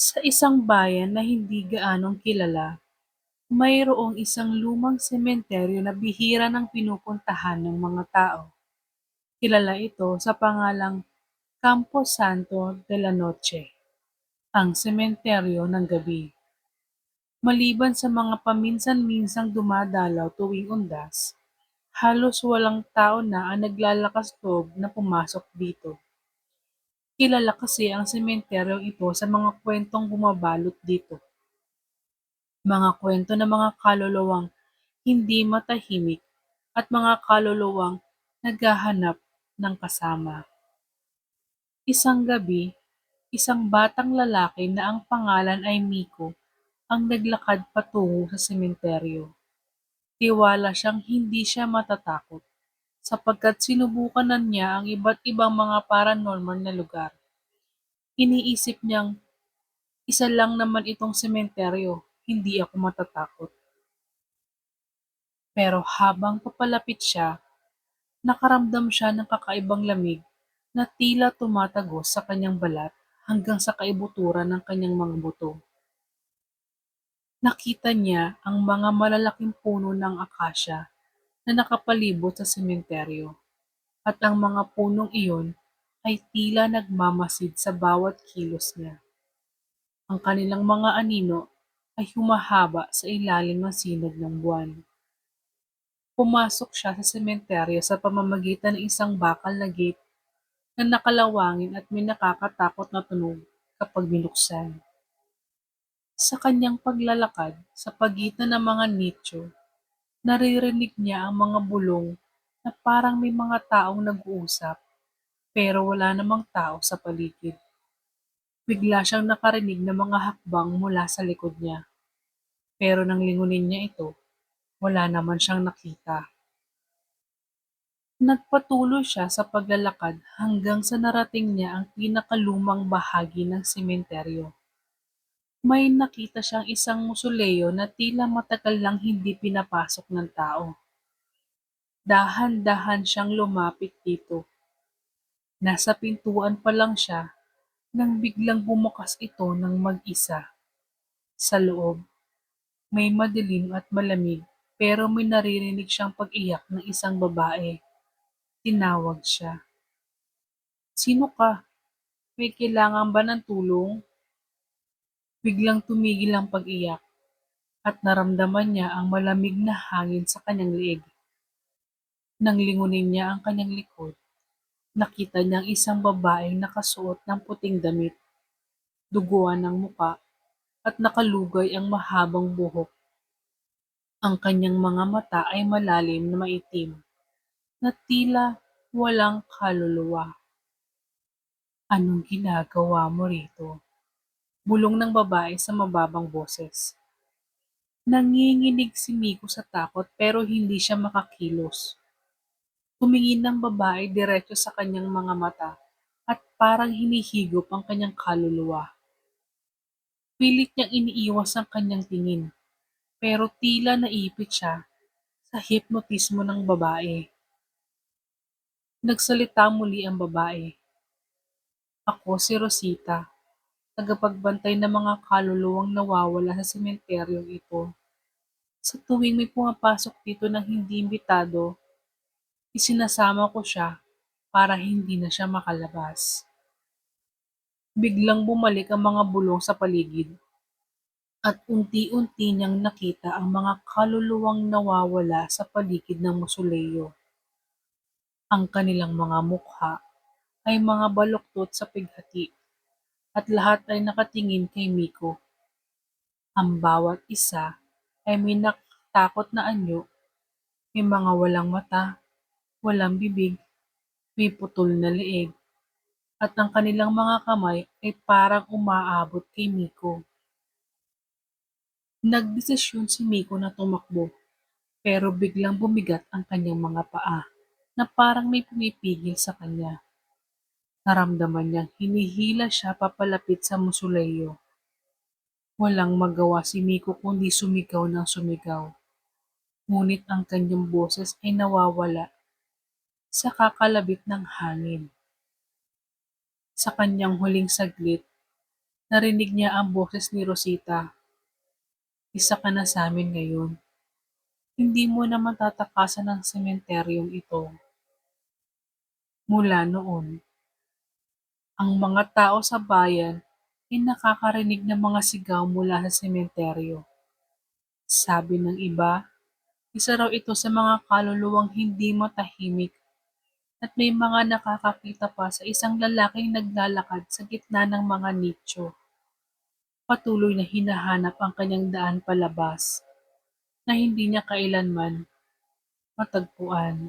Sa isang bayan na hindi gaanong kilala, mayroong isang lumang sementeryo na bihira ng pinupuntahan ng mga tao. Kilala ito sa pangalang Campo Santo de la Noche, ang sementeryo ng gabi. Maliban sa mga paminsan-minsang dumadalaw tuwing undas, halos walang tao na ang naglalakas loob na pumasok dito. Kilala kasi ang sementeryong ito sa mga kwentong bumabalot dito. Mga kwento ng mga kaluluwang hindi matahimik at mga kaluluwang naghahanap ng kasama. Isang gabi, isang batang lalaki na ang pangalan ay Miko ang naglakad patungo sa sementeryo. Tiwala siyang hindi siya matatakot sapagkat sinubukan na niya ang iba't ibang mga paranormal na lugar. Iniisip niyang, isa lang naman itong sementeryo, hindi ako matatakot. Pero habang papalapit siya, nakaramdam siya ng kakaibang lamig na tila tumatagos sa kanyang balat hanggang sa kaibuturan ng kanyang mga buto. Nakita niya ang mga malalaking puno ng akasya na nakapalibot sa sementeryo at ang mga punong iyon ay tila nagmamasid sa bawat kilos niya. Ang kanilang mga anino ay humahaba sa ilalim ng sinag ng buwan. Pumasok siya sa sementeryo sa pamamagitan ng isang bakal na gate na nakalawangin at may nakakatakot na tunog kapag binuksan. Sa kanyang paglalakad sa pagitan ng mga nicho, naririnig niya ang mga bulong na parang may mga taong nag-uusap pero wala namang tao sa paligid. Bigla siyang nakarinig ng mga hakbang mula sa likod niya. Pero nang lingunin niya ito, wala naman siyang nakita. Nagpatuloy siya sa paglalakad hanggang sa narating niya ang pinakalumang bahagi ng sementeryo. May nakita siyang isang musoleo na tila matagal lang hindi pinapasok ng tao. Dahan-dahan siyang lumapit dito. Nasa pintuan pa lang siya nang biglang bumukas ito ng mag-isa. Sa loob, may madilim at malamig pero may naririnig siyang pag-iyak ng isang babae. Tinawag siya. Sino ka? May kailangan ba ng tulong? Biglang tumigil ang pag-iyak at naramdaman niya ang malamig na hangin sa kanyang leeg. Nang lingunin niya ang kanyang likod, nakita niya ang isang babaeng nakasuot ng puting damit, duguan ng muka, at nakalugay ang mahabang buhok. Ang kanyang mga mata ay malalim na maitim, na tila walang kaluluwa. Anong ginagawa mo rito? Bulong ng babae sa mababang boses. Nanginginig si Miko sa takot pero hindi siya makakilos. Tumingin ng babae diretso sa kanyang mga mata at parang hinihigop ang kanyang kaluluwa. Pilit niyang iniiwas ang kanyang tingin, pero tila naipit siya sa hipnotismo ng babae. Nagsalita muli ang babae. Ako si Rosita, tagapagbantay ng mga kaluluwang nawawala sa sementeryong ito. Sa tuwing may pumapasok dito ng hindi imbitado, isinasama ko siya para hindi na siya makalabas. Biglang bumalik ang mga bulong sa paligid at unti-unti niyang nakita ang mga kaluluwang nawawala sa paligid ng musoleo. Ang kanilang mga mukha ay mga baluktot sa pighati at lahat ay nakatingin kay Miko. Ang bawat isa ay may nakatakot na anyo, may mga walang mata, walang bibig, may putol na leeg, at ang kanilang mga kamay ay parang umaabot kay Miko. Nagdesisyon si Miko na tumakbo, pero biglang bumigat ang kanyang mga paa na parang may pumipigil sa kanya. Naramdaman niyang hinihila siya papalapit sa musoleo. Walang magawa si Miko kundi sumigaw ng sumigaw. Ngunit ang kanyang boses ay nawawala sa kakalabit ng hangin. Sa kanyang huling saglit, Narinig niya ang boses ni Rosita. Isa ka na sa amin ngayon. Hindi mo na matatakasan ang sementeryong ito. Mula noon, ang mga tao sa bayan ay nakakarinig ng mga sigaw mula sa sementeryo. Sabi ng iba, isa raw ito sa mga kaluluwang hindi matahimik at may mga nakakakita pa sa isang lalaking naglalakad sa gitna ng mga nicho. Patuloy na hinahanap ang kanyang daan palabas na hindi niya kailanman matagpuan.